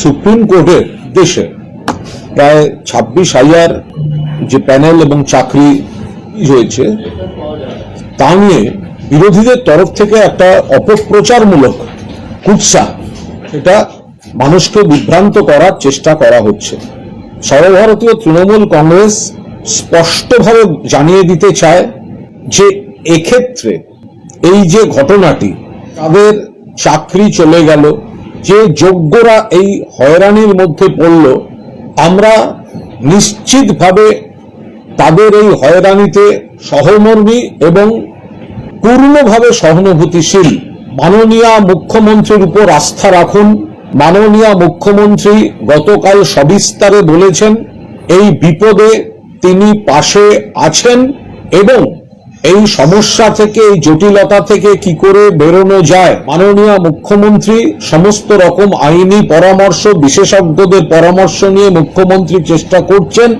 Supreme কোর্টের দেশে প্রায় ছাব্বিশ হাজার যে প্যানেল এবং চাকরি হয়েছে তা নিয়ে বিরোধীদের তরফ থেকে একটা অপপ্রচারমূলক কুৎসা। এটা মানুষকে বিভ্রান্ত করার চেষ্টা করা হচ্ছে। সর্বভারতীয় তৃণমূল কংগ্রেস স্পষ্টভাবে জানিয়ে দিতে চায় যে এক্ষেত্রে এই যে ঘটনাটি, তাদের চাকরি চলে গেল যে যোগ্যরা এই হয়রানির মধ্যে পড়ল, আমরা নিশ্চিতভাবে তাদের এই হয়রানিতে সহমর্মী এবং পূর্ণভাবে সহানুভূতিশীল। মাননীয় মুখ্যমন্ত্রীর উপর আস্থা রাখুন। মাননীয় মুখ্যমন্ত্রী গতকাল সবিস্তারে বলেছেন, এই বিপদে তিনি পাশে আছেন এবং এই সমস্যা থেকে, এই জটিলতা থেকে কি করে বেরোনো যায়? মাননীয় মুখ্যমন্ত্রী, সমস্ত রকম আইনি পরামর্শ, বিশেষজ্ঞদের পরামর্শ নিয়ে মুখ্যমন্ত্রী চেষ্টা করছেন।